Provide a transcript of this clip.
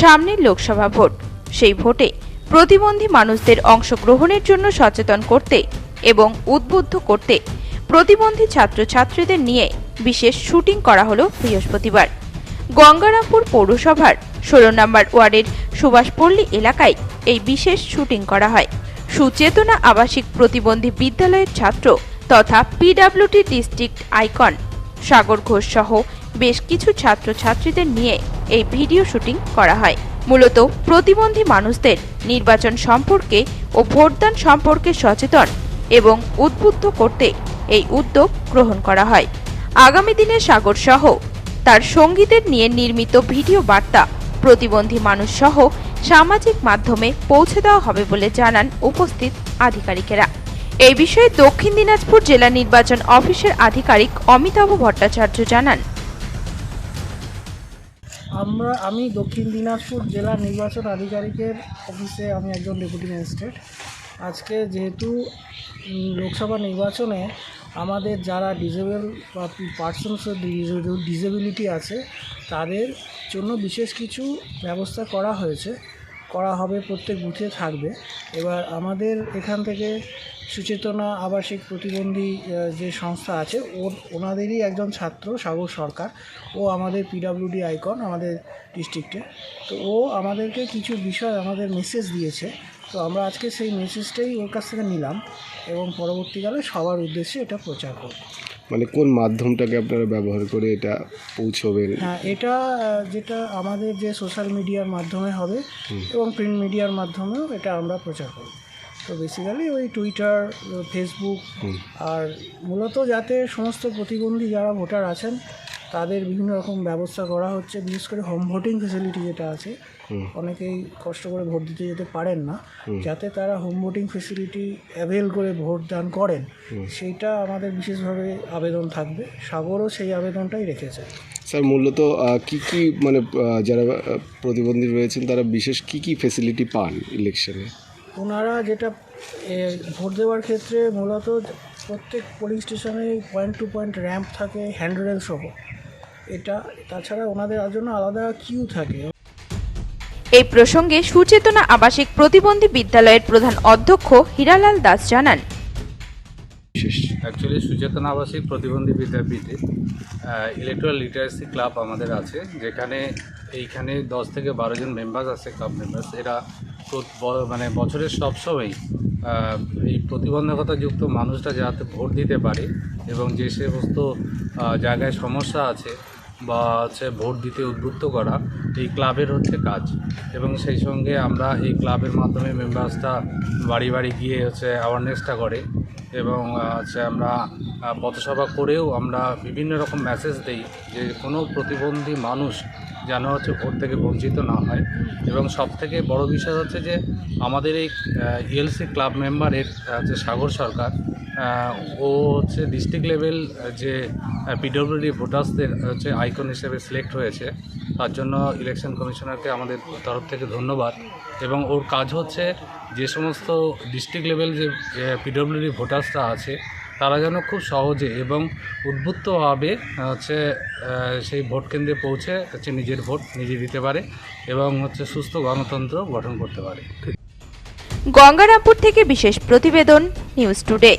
সামনের লোকসভা ভোট। সেই ভোটে প্রতিবন্ধী মানুষদের অংশগ্রহণের জন্য সচেতন করতে এবং উদ্বুদ্ধ করতে প্রতিবন্ধী ছাত্রছাত্রীদের নিয়ে বিশেষ শুটিং করা হলো বৃহস্পতিবার। গঙ্গারামপুর পৌরসভার ষোলো নম্বর ওয়ার্ডের সুভাষপল্লী এলাকায় এই বিশেষ শুটিং করা হয়। সুচেতনা আবাসিক প্রতিবন্ধী বিদ্যালয়ের ছাত্র তথা PWD district icon Sagar Ghosh সহ বেশ কিছু ছাত্রছাত্রীদের নিয়ে এই ভিডিও শুটিং করা হয়। মূলত প্রতিবন্ধী মানুষদের নির্বাচন সম্পর্কে ও ভোটদান সম্পর্কে সচেতন এবং উদ্বুদ্ধ করতে এই উদ্যোগ গ্রহণ করা হয়। আগামী দিনে সাগর সহ তার সঙ্গীদের নিয়ে নির্মিত ভিডিও বার্তা প্রতিবন্ধী মানুষ সহ সামাজিক মাধ্যমে পৌঁছে দেওয়া হবে বলে জানান উপস্থিত আধিকারিকেরা। এই বিষয়ে দক্ষিণ দিনাজপুর জেলা নির্বাচন অফিসের আধিকারিক অমিতাভ ভট্টাচার্য জানান। আমরা, আমি দক্ষিণ দিনাজপুর জেলা নির্বাচন আধিকারিকের অফিসে আমি একজন ডেপুটি ম্যাজিস্ট্রেট। আজকে যেহেতু লোকসভা নির্বাচনে আমাদের যারা ডিজেবল বা পার্সনস ডিসেবিলিটি আছে, তাদের জন্য বিশেষ কিছু ব্যবস্থা করা হয়েছে। করা হবে, প্রত্যেক বুথে থাকবে। এবার আমাদের এখান থেকে সুচেতনা আবাসিক প্রতিবন্ধী যে সংস্থা আছে ওর ওনাদেরই একজন ছাত্র সাগর সরকার। ও আমাদের পিডাব্লিউডি আইকন আমাদের ডিস্ট্রিক্টে তো ও আমাদেরকে কিছু বিষয় আমাদের মেসেজ দিয়েছে। তো আমরা আজকে সেই মেসেজটাই ওর কাছ থেকে নিলাম এবং পরবর্তীকালে সবার উদ্দেশ্যে এটা প্রচার করব। মানে কোন মাধ্যমটাকে আপনারা ব্যবহার করে এটা পৌঁছবেন? হ্যাঁ এটা যেটা আমাদের যে সোশ্যাল মিডিয়ার মাধ্যমে হবে এবং প্রিন্ট মিডিয়ার মাধ্যমেও এটা আমরা প্রচার করব। তো বেসিক্যালি ওই টুইটার ফেসবুক আর মূলত যাতে সমস্ত প্রতিবন্ধী যারা ভোটার আছেন তাদের বিভিন্ন রকম ব্যবস্থা করা হচ্ছে। বিশেষ করে হোম ভোটিং ফেসিলিটি যেটা আছে অনেকেই কষ্ট করে ভোট দিতে যেতে পারেন না। যাতে তারা হোম ভোটিং ফেসিলিটি অ্যাভেল করে ভোট দান করেন সেইটা আমাদের বিশেষভাবে আবেদন থাকবে। সাগরও সেই আবেদনটাই রেখেছে। স্যার মূলত কি কি মানে যারা প্রতিবন্ধী রয়েছেন তারা বিশেষ কি কি ফেসিলিটি পান ইলেকশনে ওনারা যেটা ভোট দেওয়ার ক্ষেত্রে মূলত প্রত্যেক পোলিং স্টেশনে পয়েন্ট টু পয়েন্ট র্যাম্প থাকে হ্যান্ডরেল সহ। এটা তাছাড়া ওনাদের জন্য আলাদা কিউ থাকে। এই প্রসঙ্গে সুচেতনা আবাসিক প্রতিবন্ধী বিদ্যালয়ের প্রধান অধ্যক্ষ হীরালাল দাস জানান। বিশেষ অ্যাকচুয়ালি সুচেতনা আবাসিক প্রতিবন্ধী বিদ্যাপীঠে ইলেকট্রাল লিটারেসি ক্লাব আমাদের আছে যেখানে এইখানে দশ থেকে বারো জন মেম্বার্স আছে ক্লাব মেম্বার্স এরা মানে বছরের সব সময় এই প্রতিবন্ধকতাযুক্ত মানুষরা যাতে ভোট দিতে পারে এবং যে সমস্ত জায়গায় সমস্যা আছে বা হচ্ছে ভোট দিতে উদ্বুদ্ধ করা, এই ক্লাবের হচ্ছে কাজ। এবং সেই সঙ্গে আমরা এই ক্লাবের মাধ্যমে মেম্বার্সটা বাড়ি বাড়ি গিয়ে হচ্ছে অ্যাওয়ারনেসটা করে। এবং হচ্ছে আমরা পথসভা করেও আমরা বিভিন্ন রকম মেসেজ দিই যে কোনো প্রতিবন্ধী মানুষ যেন হচ্ছে ভোট থেকে বঞ্চিত না হয়। এবং সব থেকে বড় বিষয় হচ্ছে যে আমাদের এই ইএলসি ক্লাব মেম্বারের হচ্ছে সাগর সরকার ও হচ্ছে ডিস্ট্রিক্ট লেভেল যে পিডব্লিউডি ভোটার্সদের হচ্ছে আইকন হিসেবে সিলেক্ট হয়েছে। তার জন্য ইলেকশন কমিশনারকে আমাদের তরফ থেকে ধন্যবাদ। এবং ওর কাজ হচ্ছে যে সমস্ত ডিস্ট্রিক্ট লেভেল যে পিডব্লিউডি ভোটার্সরা আছে, তারা যেন খুব সহজে এবং উদ্বুদ্ধভাবে হচ্ছে সেই ভোট কেন্দ্রে পৌঁছে, হচ্ছে নিজের ভোট নিজে দিতে পারে এবং হচ্ছে সুস্থ গণতন্ত্র গঠন করতে পারে। গঙ্গারামপুর থেকে বিশেষ প্রতিবেদন নিউজ টুডে